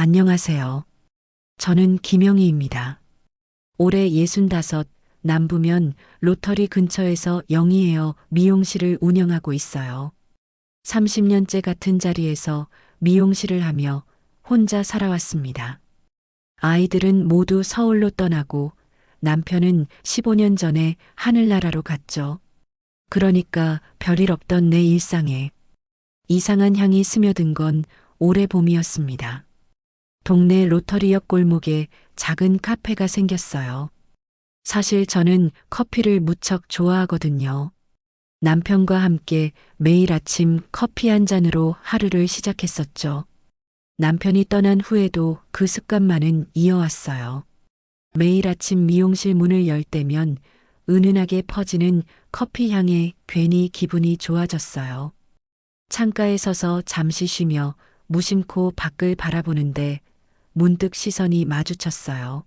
안녕하세요. 저는 김영희입니다. 올해 65 남부면 로터리 근처에서 영희에어 미용실을 운영하고 있어요. 30년째 같은 자리에서 미용실을 하며 혼자 살아왔습니다. 아이들은 모두 서울로 떠나고 남편은 15년 전에 하늘나라로 갔죠. 그러니까 별일 없던 내 일상에 이상한 향이 스며든 건 올해 봄이었습니다. 동네 로터리역 골목에 작은 카페가 생겼어요. 사실 저는 커피를 무척 좋아하거든요. 남편과 함께 매일 아침 커피 한 잔으로 하루를 시작했었죠. 남편이 떠난 후에도 그 습관만은 이어왔어요. 매일 아침 미용실 문을 열 때면 은은하게 퍼지는 커피 향에 괜히 기분이 좋아졌어요. 창가에 서서 잠시 쉬며 무심코 밖을 바라보는데 문득 시선이 마주쳤어요.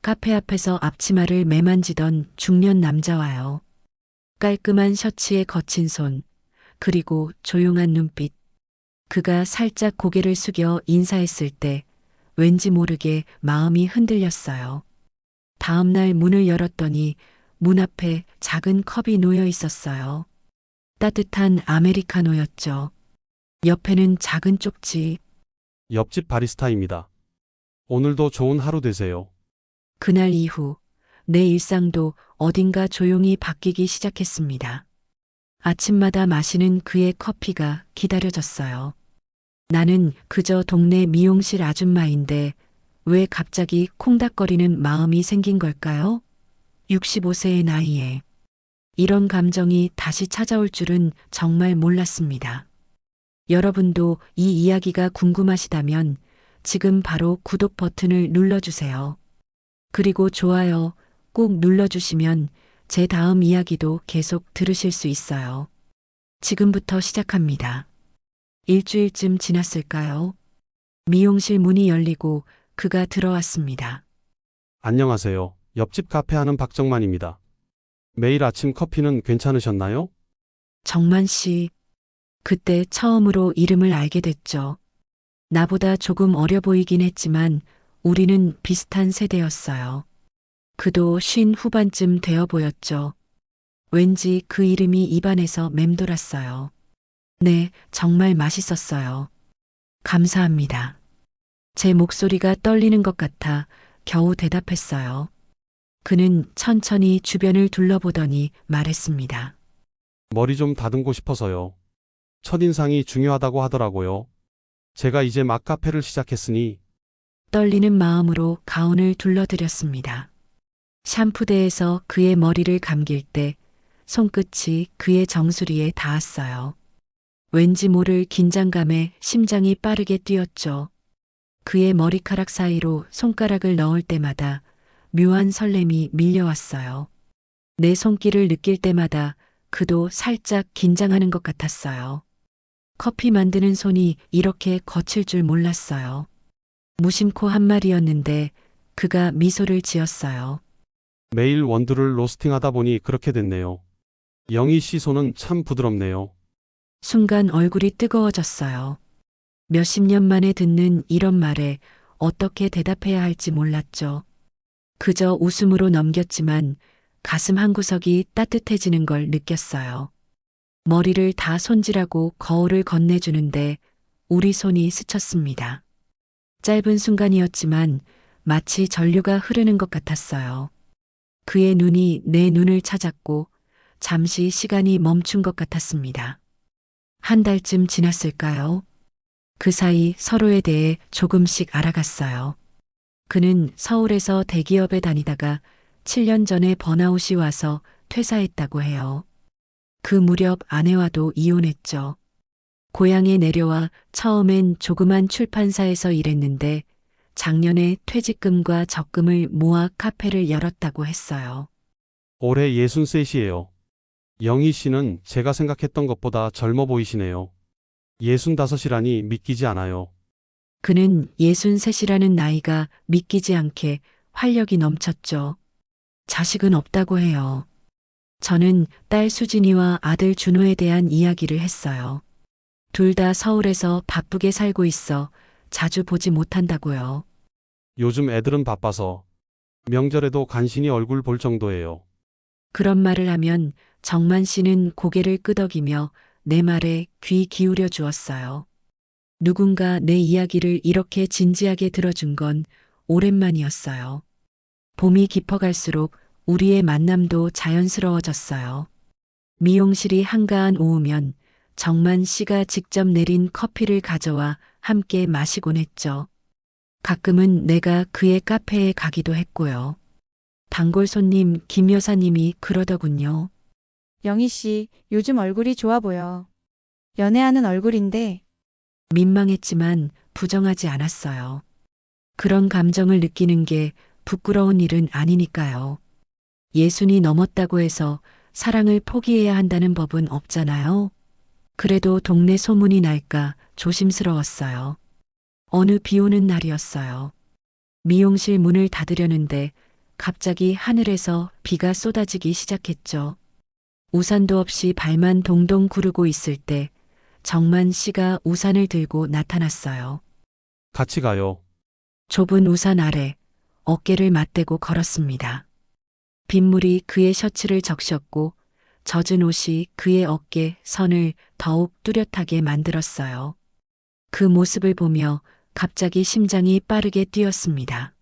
카페 앞에서 앞치마를 매만지던 중년 남자와요. 깔끔한 셔츠에 거친 손, 그리고 조용한 눈빛. 그가 살짝 고개를 숙여 인사했을 때 왠지 모르게 마음이 흔들렸어요. 다음 날 문을 열었더니 문 앞에 작은 컵이 놓여 있었어요. 따뜻한 아메리카노였죠. 옆에는 작은 쪽지. 옆집 바리스타입니다. 오늘도 좋은 하루 되세요. 그날 이후 내 일상도 어딘가 조용히 바뀌기 시작했습니다. 아침마다 마시는 그의 커피가 기다려졌어요. 나는 그저 동네 미용실 아줌마인데 왜 갑자기 콩닥거리는 마음이 생긴 걸까요? 65세의 나이에 이런 감정이 다시 찾아올 줄은 정말 몰랐습니다. 여러분도 이 이야기가 궁금하시다면 지금 바로 구독 버튼을 눌러주세요. 그리고 좋아요 꼭 눌러주시면 제 다음 이야기도 계속 들으실 수 있어요. 지금부터 시작합니다. 일주일쯤 지났을까요? 미용실 문이 열리고 그가 들어왔습니다. 안녕하세요. 옆집 카페 하는 박정만입니다. 매일 아침 커피는 괜찮으셨나요? 정만 씨. 그때 처음으로 이름을 알게 됐죠. 나보다 조금 어려 보이긴 했지만 우리는 비슷한 세대였어요. 그도 쉰 후반쯤 되어 보였죠. 왠지 그 이름이 입안에서 맴돌았어요. 네, 정말 맛있었어요. 감사합니다. 제 목소리가 떨리는 것 같아 겨우 대답했어요. 그는 천천히 주변을 둘러보더니 말했습니다. 머리 좀 다듬고 싶어서요. 첫인상이 중요하다고 하더라고요. 제가 이제 막 카페를 시작했으니 떨리는 마음으로 가운을 둘러드렸습니다. 샴푸대에서 그의 머리를 감길 때 손끝이 그의 정수리에 닿았어요. 왠지 모를 긴장감에 심장이 빠르게 뛰었죠. 그의 머리카락 사이로 손가락을 넣을 때마다 묘한 설렘이 밀려왔어요. 내 손길을 느낄 때마다 그도 살짝 긴장하는 것 같았어요. 커피 만드는 손이 이렇게 거칠 줄 몰랐어요. 무심코 한 말이었는데 그가 미소를 지었어요. 매일 원두를 로스팅하다 보니 그렇게 됐네요. 영희 씨 손은 참 부드럽네요. 순간 얼굴이 뜨거워졌어요. 몇십 년 만에 듣는 이런 말에 어떻게 대답해야 할지 몰랐죠. 그저 웃음으로 넘겼지만 가슴 한구석이 따뜻해지는 걸 느꼈어요. 머리를 다 손질하고 거울을 건네주는데 우리 손이 스쳤습니다. 짧은 순간이었지만 마치 전류가 흐르는 것 같았어요. 그의 눈이 내 눈을 찾았고 잠시 시간이 멈춘 것 같았습니다. 한 달쯤 지났을까요? 그 사이 서로에 대해 조금씩 알아갔어요. 그는 서울에서 대기업에 다니다가 7년 전에 번아웃이 와서 퇴사했다고 해요. 그 무렵 아내와도 이혼했죠. 고향에 내려와 처음엔 조그만 출판사에서 일했는데 작년에 퇴직금과 적금을 모아 카페를 열었다고 했어요. 올해 63이에요. 영희 씨는 제가 생각했던 것보다 젊어 보이시네요. 65이라니 믿기지 않아요. 그는 63이라는 나이가 믿기지 않게 활력이 넘쳤죠. 자식은 없다고 해요. 저는 딸 수진이와 아들 준호에 대한 이야기를 했어요. 둘 다 서울에서 바쁘게 살고 있어 자주 보지 못한다고요. 요즘 애들은 바빠서 명절에도 간신히 얼굴 볼 정도예요. 그런 말을 하면 정만 씨는 고개를 끄덕이며 내 말에 귀 기울여 주었어요. 누군가 내 이야기를 이렇게 진지하게 들어준 건 오랜만이었어요. 봄이 깊어갈수록 우리의 만남도 자연스러워졌어요. 미용실이 한가한 오후면 정만 씨가 직접 내린 커피를 가져와 함께 마시곤 했죠. 가끔은 내가 그의 카페에 가기도 했고요. 단골 손님 김 여사님이 그러더군요. 영희 씨, 요즘 얼굴이 좋아 보여. 연애하는 얼굴인데, 민망했지만 부정하지 않았어요. 그런 감정을 느끼는 게 부끄러운 일은 아니니까요. 예순이 넘었다고 해서 사랑을 포기해야 한다는 법은 없잖아요. 그래도 동네 소문이 날까 조심스러웠어요. 어느 비 오는 날이었어요. 미용실 문을 닫으려는데 갑자기 하늘에서 비가 쏟아지기 시작했죠. 우산도 없이 발만 동동 구르고 있을 때 정만 씨가 우산을 들고 나타났어요. 같이 가요. 좁은 우산 아래 어깨를 맞대고 걸었습니다. 빗물이 그의 셔츠를 적셨고 젖은 옷이 그의 어깨 선을 더욱 뚜렷하게 만들었어요. 그 모습을 보며 갑자기 심장이 빠르게 뛰었습니다.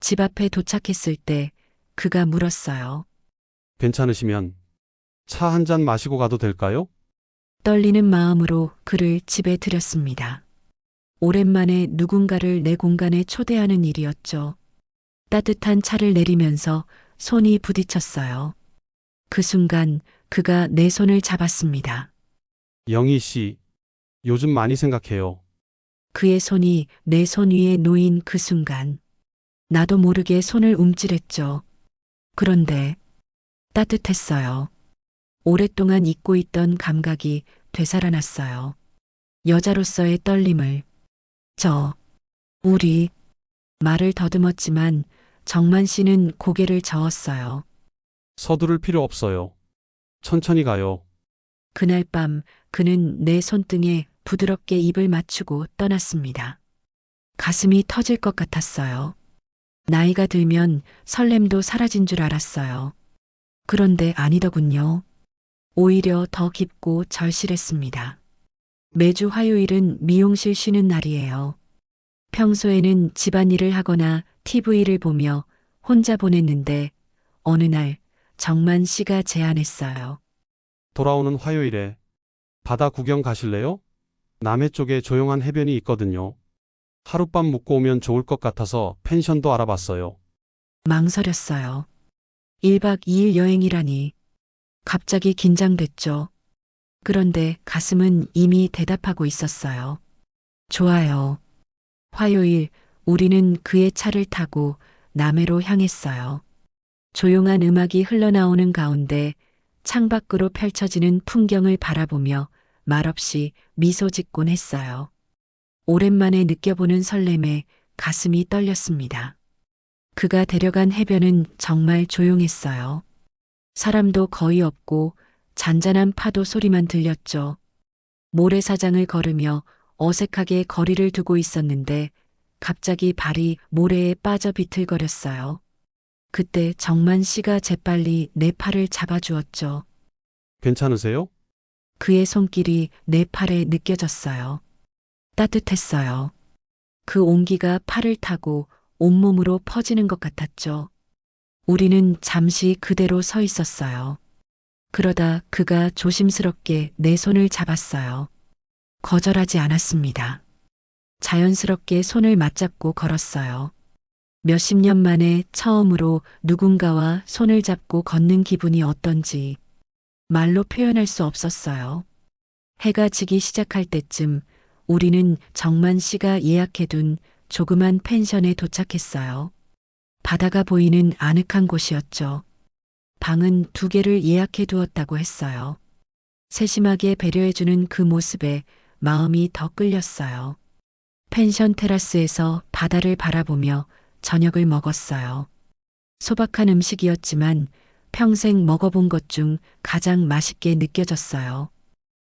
집 앞에 도착했을 때 그가 물었어요. 괜찮으시면 차 한 잔 마시고 가도 될까요? 떨리는 마음으로 그를 집에 들였습니다. 오랜만에 누군가를 내 공간에 초대하는 일이었죠. 따뜻한 차를 내리면서 손이 부딪혔어요. 그 순간 그가 내 손을 잡았습니다. 영희 씨, 요즘 많이 생각해요. 그의 손이 내 손 위에 놓인 그 순간 나도 모르게 손을 움찔했죠. 그런데 따뜻했어요. 오랫동안 잊고 있던 감각이 되살아났어요. 여자로서의 떨림을 저 우리 말을 더듬었지만 정만 씨는 고개를 저었어요. 서두를 필요 없어요. 천천히 가요. 그날 밤 그는 내 손등에 부드럽게 입을 맞추고 떠났습니다. 가슴이 터질 것 같았어요. 나이가 들면 설렘도 사라진 줄 알았어요. 그런데 아니더군요. 오히려 더 깊고 절실했습니다. 매주 화요일은 미용실 쉬는 날이에요. 평소에는 집안일을 하거나 TV를 보며 혼자 보냈는데 어느 날 정만 씨가 제안했어요. 돌아오는 화요일에 바다 구경 가실래요? 남해 쪽에 조용한 해변이 있거든요. 하룻밤 묵고 오면 좋을 것 같아서 펜션도 알아봤어요. 망설였어요. 1박 2일 여행이라니. 갑자기 긴장됐죠. 그런데 가슴은 이미 대답하고 있었어요. 좋아요. 화요일 우리는 그의 차를 타고 남해로 향했어요. 조용한 음악이 흘러나오는 가운데 창밖으로 펼쳐지는 풍경을 바라보며 말없이 미소 짓곤 했어요. 오랜만에 느껴보는 설렘에 가슴이 떨렸습니다. 그가 데려간 해변은 정말 조용했어요. 사람도 거의 없고 잔잔한 파도 소리만 들렸죠. 모래사장을 걸으며 어색하게 거리를 두고 있었는데 갑자기 발이 모래에 빠져 비틀거렸어요. 그때 정만 씨가 재빨리 내 팔을 잡아주었죠. 괜찮으세요? 그의 손길이 내 팔에 느껴졌어요. 따뜻했어요. 그 온기가 팔을 타고 온몸으로 퍼지는 것 같았죠. 우리는 잠시 그대로 서 있었어요. 그러다 그가 조심스럽게 내 손을 잡았어요. 거절하지 않았습니다. 자연스럽게 손을 맞잡고 걸었어요. 몇십 년 만에 처음으로 누군가와 손을 잡고 걷는 기분이 어떤지 말로 표현할 수 없었어요. 해가 지기 시작할 때쯤 우리는 정만 씨가 예약해둔 조그만 펜션에 도착했어요. 바다가 보이는 아늑한 곳이었죠. 방은 두 개를 예약해 두었다고 했어요. 세심하게 배려해주는 그 모습에 마음이 더 끌렸어요. 펜션 테라스에서 바다를 바라보며 저녁을 먹었어요. 소박한 음식이었지만 평생 먹어본 것 중 가장 맛있게 느껴졌어요.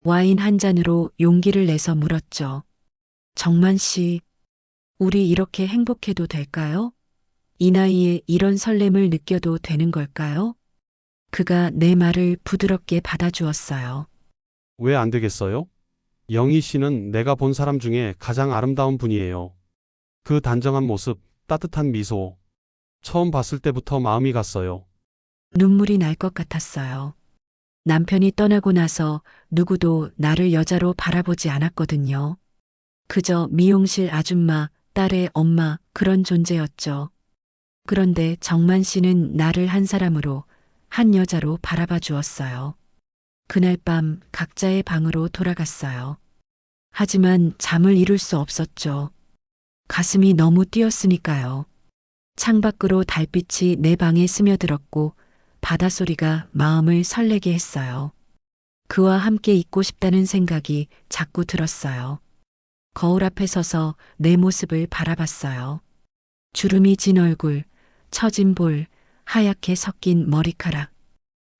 와인 한 잔으로 용기를 내서 물었죠. 정만 씨, 우리 이렇게 행복해도 될까요? 이 나이에 이런 설렘을 느껴도 되는 걸까요? 그가 내 말을 부드럽게 받아주었어요. 왜 안 되겠어요? 영희 씨는 내가 본 사람 중에 가장 아름다운 분이에요. 그 단정한 모습, 따뜻한 미소. 처음 봤을 때부터 마음이 갔어요. 눈물이 날 것 같았어요. 남편이 떠나고 나서 누구도 나를 여자로 바라보지 않았거든요. 그저 미용실 아줌마, 딸의 엄마, 그런 존재였죠. 그런데 정만 씨는 나를 한 사람으로, 한 여자로 바라봐 주었어요. 그날 밤 각자의 방으로 돌아갔어요. 하지만 잠을 이룰 수 없었죠. 가슴이 너무 뛰었으니까요. 창밖으로 달빛이 내 방에 스며들었고 바닷소리가 마음을 설레게 했어요. 그와 함께 있고 싶다는 생각이 자꾸 들었어요. 거울 앞에 서서 내 모습을 바라봤어요. 주름이 진 얼굴, 처진 볼, 하얗게 섞인 머리카락.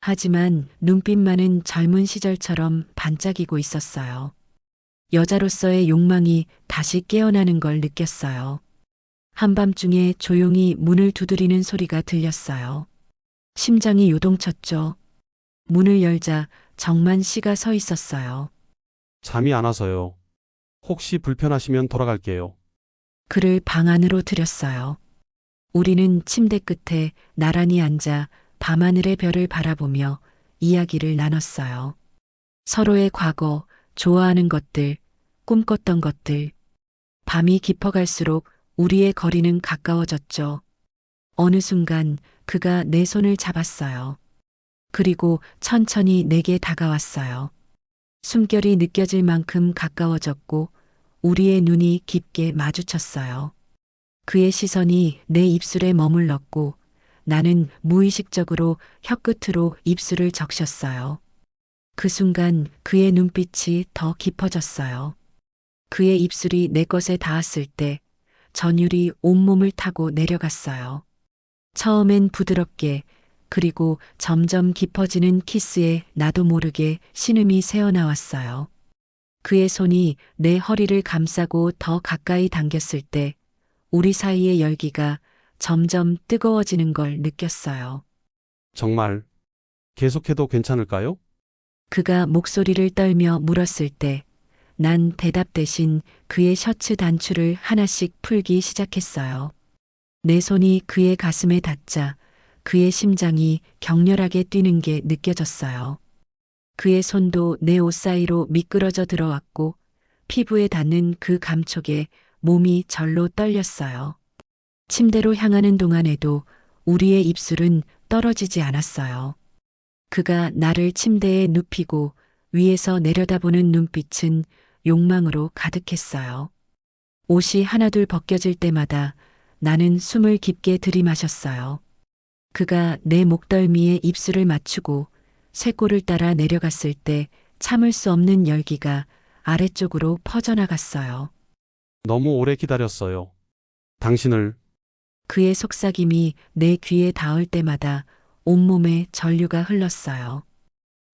하지만 눈빛만은 젊은 시절처럼 반짝이고 있었어요. 여자로서의 욕망이 다시 깨어나는 걸 느꼈어요. 한밤중에 조용히 문을 두드리는 소리가 들렸어요. 심장이 요동쳤죠. 문을 열자 정만 씨가 서 있었어요. 잠이 안 와서요. 혹시 불편하시면 돌아갈게요. 그를 방 안으로 들였어요. 우리는 침대 끝에 나란히 앉아 밤하늘의 별을 바라보며 이야기를 나눴어요. 서로의 과거, 좋아하는 것들, 꿈꿨던 것들. 밤이 깊어갈수록 우리의 거리는 가까워졌죠. 어느 순간 그가 내 손을 잡았어요. 그리고 천천히 내게 다가왔어요. 숨결이 느껴질 만큼 가까워졌고 우리의 눈이 깊게 마주쳤어요. 그의 시선이 내 입술에 머물렀고 나는 무의식적으로 혀끝으로 입술을 적셨어요. 그 순간 그의 눈빛이 더 깊어졌어요. 그의 입술이 내 것에 닿았을 때 전율이 온몸을 타고 내려갔어요. 처음엔 부드럽게 그리고 점점 깊어지는 키스에 나도 모르게 신음이 새어나왔어요. 그의 손이 내 허리를 감싸고 더 가까이 당겼을 때 우리 사이의 열기가 점점 뜨거워지는 걸 느꼈어요. 정말 계속해도 괜찮을까요? 그가 목소리를 떨며 물었을 때 난 대답 대신 그의 셔츠 단추를 하나씩 풀기 시작했어요. 내 손이 그의 가슴에 닿자 그의 심장이 격렬하게 뛰는 게 느껴졌어요. 그의 손도 내 옷 사이로 미끄러져 들어왔고 피부에 닿는 그 감촉에 몸이 절로 떨렸어요. 침대로 향하는 동안에도 우리의 입술은 떨어지지 않았어요. 그가 나를 침대에 눕히고 위에서 내려다보는 눈빛은 욕망으로 가득했어요. 옷이 하나둘 벗겨질 때마다 나는 숨을 깊게 들이마셨어요. 그가 내 목덜미에 입술을 맞추고 쇄골을 따라 내려갔을 때 참을 수 없는 열기가 아래쪽으로 퍼져나갔어요. 너무 오래 기다렸어요. 당신을 그의 속삭임이 내 귀에 닿을 때마다 온몸에 전류가 흘렀어요.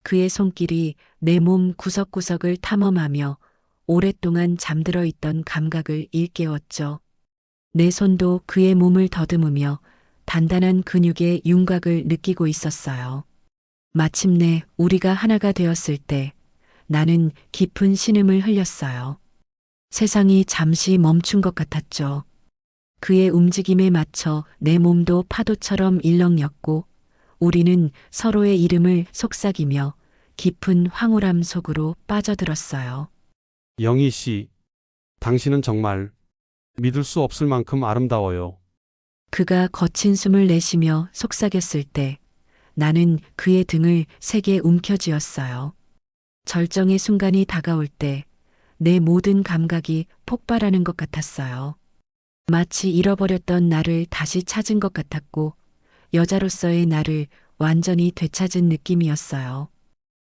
그의 손길이 내 몸 구석구석을 탐험하며 오랫동안 잠들어 있던 감각을 일깨웠죠. 내 손도 그의 몸을 더듬으며 단단한 근육의 윤곽을 느끼고 있었어요. 마침내 우리가 하나가 되었을 때 나는 깊은 신음을 흘렸어요. 세상이 잠시 멈춘 것 같았죠. 그의 움직임에 맞춰 내 몸도 파도처럼 일렁였고 우리는 서로의 이름을 속삭이며 깊은 황홀함 속으로 빠져들었어요. 영희 씨, 당신은 정말 믿을 수 없을 만큼 아름다워요. 그가 거친 숨을 내쉬며 속삭였을 때 나는 그의 등을 세게 움켜쥐었어요. 절정의 순간이 다가올 때 내 모든 감각이 폭발하는 것 같았어요. 마치 잃어버렸던 나를 다시 찾은 것 같았고 여자로서의 나를 완전히 되찾은 느낌이었어요.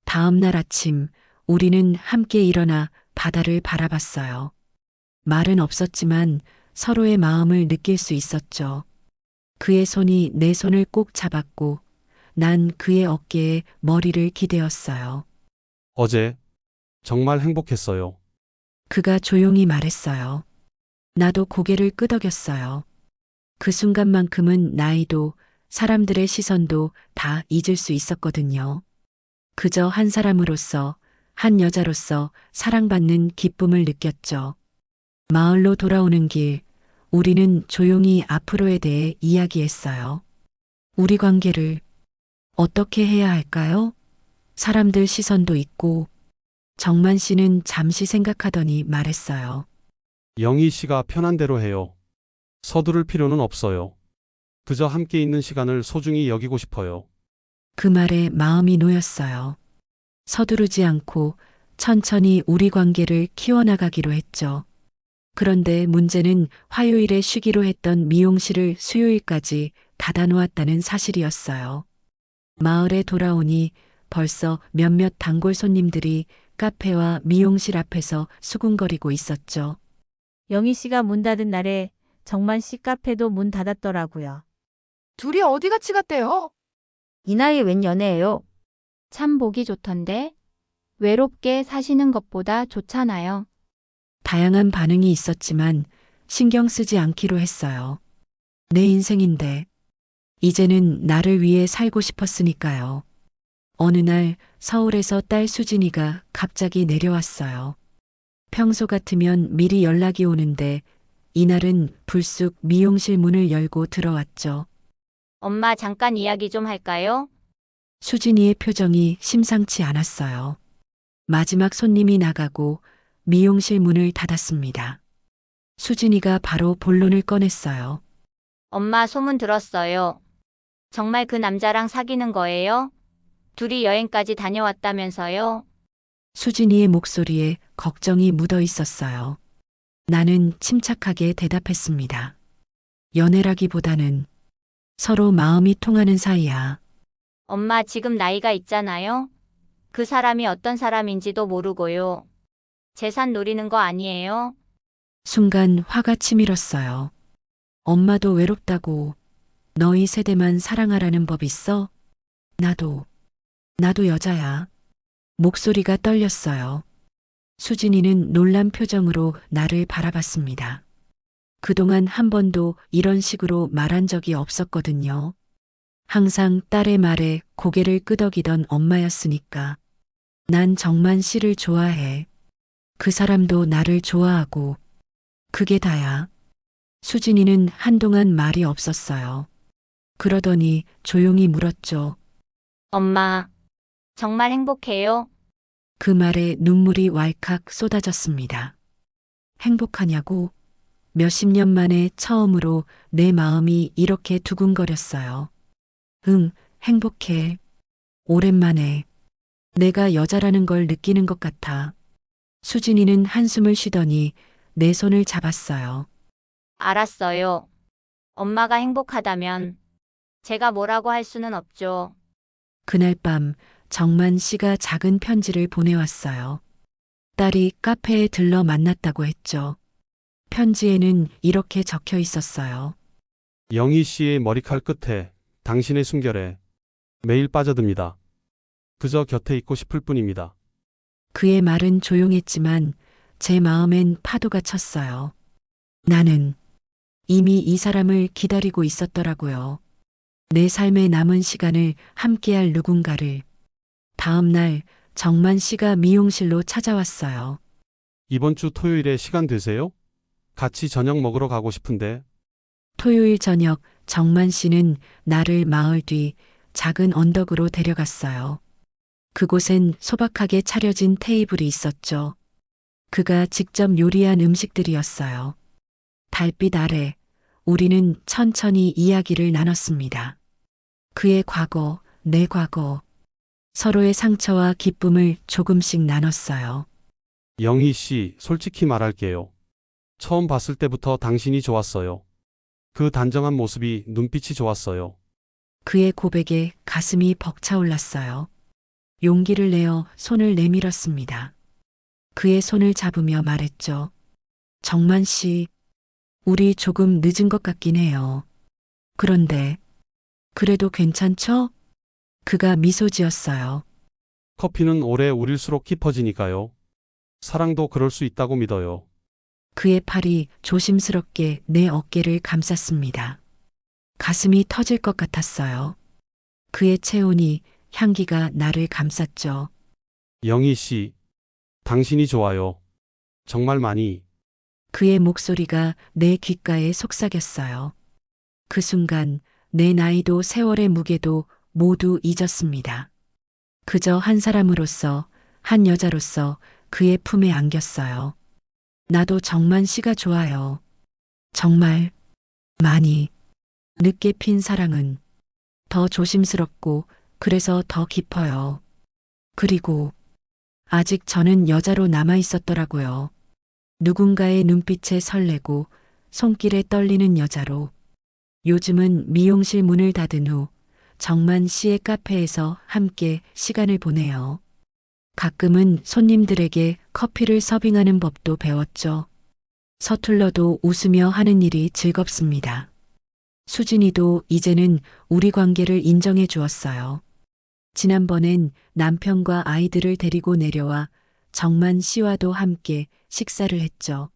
다음 날 아침 우리는 함께 일어나 바다를 바라봤어요. 말은 없었지만 서로의 마음을 느낄 수 있었죠. 그의 손이 내 손을 꼭 잡았고 난 그의 어깨에 머리를 기대었어요. 어제 정말 행복했어요. 그가 조용히 말했어요. 나도 고개를 끄덕였어요. 그 순간만큼은 나이도 사람들의 시선도 다 잊을 수 있었거든요. 그저 한 사람으로서, 한 여자로서 사랑받는 기쁨을 느꼈죠. 마을로 돌아오는 길, 우리는 조용히 앞으로에 대해 이야기했어요. 우리 관계를 어떻게 해야 할까요? 사람들 시선도 있고, 정만 씨는 잠시 생각하더니 말했어요. 영희 씨가 편한 대로 해요. 서두를 필요는 없어요. 그저 함께 있는 시간을 소중히 여기고 싶어요. 그 말에 마음이 놓였어요. 서두르지 않고 천천히 우리 관계를 키워나가기로 했죠. 그런데 문제는 화요일에 쉬기로 했던 미용실을 수요일까지 닫아놓았다는 사실이었어요. 마을에 돌아오니 벌써 몇몇 단골 손님들이 카페와 미용실 앞에서 수군거리고 있었죠. 영희 씨가 문 닫은 날에 정만 씨 카페도 문 닫았더라고요. 둘이 어디 같이 갔대요? 이 나이에 웬 연애예요? 참 보기 좋던데. 외롭게 사시는 것보다 좋잖아요. 다양한 반응이 있었지만 신경 쓰지 않기로 했어요. 내 인생인데 이제는 나를 위해 살고 싶었으니까요. 어느 날 서울에서 딸 수진이가 갑자기 내려왔어요. 평소 같으면 미리 연락이 오는데 이날은 불쑥 미용실 문을 열고 들어왔죠. 엄마 잠깐 이야기 좀 할까요? 수진이의 표정이 심상치 않았어요. 마지막 손님이 나가고 미용실 문을 닫았습니다. 수진이가 바로 본론을 꺼냈어요. 엄마 소문 들었어요. 정말 그 남자랑 사귀는 거예요? 둘이 여행까지 다녀왔다면서요? 수진이의 목소리에 걱정이 묻어 있었어요. 나는 침착하게 대답했습니다. 연애라기보다는 서로 마음이 통하는 사이야. 엄마 지금 나이가 있잖아요? 그 사람이 어떤 사람인지도 모르고요. 재산 노리는 거 아니에요? 순간 화가 치밀었어요. 엄마도 외롭다고 너희 세대만 사랑하라는 법 있어? 나도, 나도 여자야. 목소리가 떨렸어요. 수진이는 놀란 표정으로 나를 바라봤습니다. 그동안 한 번도 이런 식으로 말한 적이 없었거든요. 항상 딸의 말에 고개를 끄덕이던 엄마였으니까. 난 정만 씨를 좋아해. 그 사람도 나를 좋아하고. 그게 다야. 수진이는 한동안 말이 없었어요. 그러더니 조용히 물었죠. 엄마, 정말 행복해요? 그 말에 눈물이 왈칵 쏟아졌습니다. 행복하냐고? 몇십 년 만에 처음으로 내 마음이 이렇게 두근거렸어요. 응, 행복해. 오랜만에. 내가 여자라는 걸 느끼는 것 같아. 수진이는 한숨을 쉬더니 내 손을 잡았어요. 알았어요. 엄마가 행복하다면 제가 뭐라고 할 수는 없죠. 그날 밤 정만 씨가 작은 편지를 보내왔어요. 딸이 카페에 들러 만났다고 했죠. 편지에는 이렇게 적혀 있었어요. 영희 씨의 머리칼 끝에 당신의 순결에 매일 빠져듭니다. 그저 곁에 있고 싶을 뿐입니다. 그의 말은 조용했지만 제 마음엔 파도가 쳤어요. 나는 이미 이 사람을 기다리고 있었더라고요. 내 삶의 남은 시간을 함께할 누군가를. 다음 날 정만 씨가 미용실로 찾아왔어요. 이번 주 토요일에 시간 되세요? 같이 저녁 먹으러 가고 싶은데 토요일 저녁 정만 씨는 나를 마을 뒤 작은 언덕으로 데려갔어요. 그곳엔 소박하게 차려진 테이블이 있었죠. 그가 직접 요리한 음식들이었어요. 달빛 아래 우리는 천천히 이야기를 나눴습니다. 그의 과거, 내 과거, 서로의 상처와 기쁨을 조금씩 나눴어요. 영희 씨, 솔직히 말할게요. 처음 봤을 때부터 당신이 좋았어요. 그 단정한 모습이 눈빛이 좋았어요. 그의 고백에 가슴이 벅차올랐어요. 용기를 내어 손을 내밀었습니다. 그의 손을 잡으며 말했죠. 정만 씨, 우리 조금 늦은 것 같긴 해요. 그런데, 그래도 괜찮죠? 그가 미소 지었어요. 커피는 오래 우릴수록 깊어지니까요. 사랑도 그럴 수 있다고 믿어요. 그의 팔이 조심스럽게 내 어깨를 감쌌습니다. 가슴이 터질 것 같았어요. 그의 체온이 향기가 나를 감쌌죠. 영희 씨, 당신이 좋아요. 정말 많이. 그의 목소리가 내 귓가에 속삭였어요. 그 순간 내 나이도 세월의 무게도 모두 잊었습니다. 그저 한 사람으로서, 한 여자로서 그의 품에 안겼어요. 나도 정만 씨가 좋아요. 정말 많이. 늦게 핀 사랑은 더 조심스럽고 그래서 더 깊어요. 그리고 아직 저는 여자로 남아 있었더라고요. 누군가의 눈빛에 설레고 손길에 떨리는 여자로. 요즘은 미용실 문을 닫은 후 정만 씨의 카페에서 함께 시간을 보내요. 가끔은 손님들에게 커피를 서빙하는 법도 배웠죠. 서툴러도 웃으며 하는 일이 즐겁습니다. 수진이도 이제는 우리 관계를 인정해 주었어요. 지난번엔 남편과 아이들을 데리고 내려와 정만 씨와도 함께 식사를 했죠.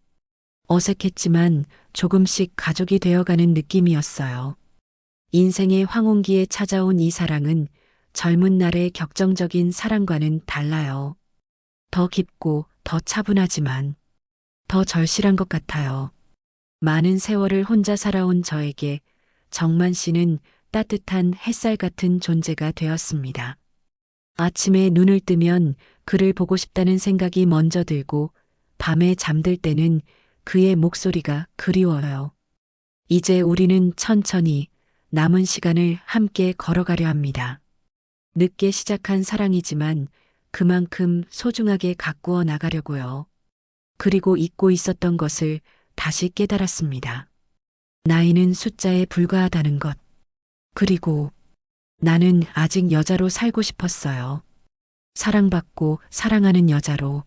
어색했지만 조금씩 가족이 되어가는 느낌이었어요. 인생의 황혼기에 찾아온 이 사랑은 젊은 날의 격정적인 사랑과는 달라요. 더 깊고 더 차분하지만 더 절실한 것 같아요. 많은 세월을 혼자 살아온 저에게 정만 씨는 따뜻한 햇살 같은 존재가 되었습니다. 아침에 눈을 뜨면 그를 보고 싶다는 생각이 먼저 들고 밤에 잠들 때는 그의 목소리가 그리워요. 이제 우리는 천천히 남은 시간을 함께 걸어가려 합니다. 늦게 시작한 사랑이지만 그만큼 소중하게 가꾸어 나가려고요. 그리고 잊고 있었던 것을 다시 깨달았습니다. 나이는 숫자에 불과하다는 것. 그리고 나는 아직 여자로 살고 싶었어요. 사랑받고 사랑하는 여자로.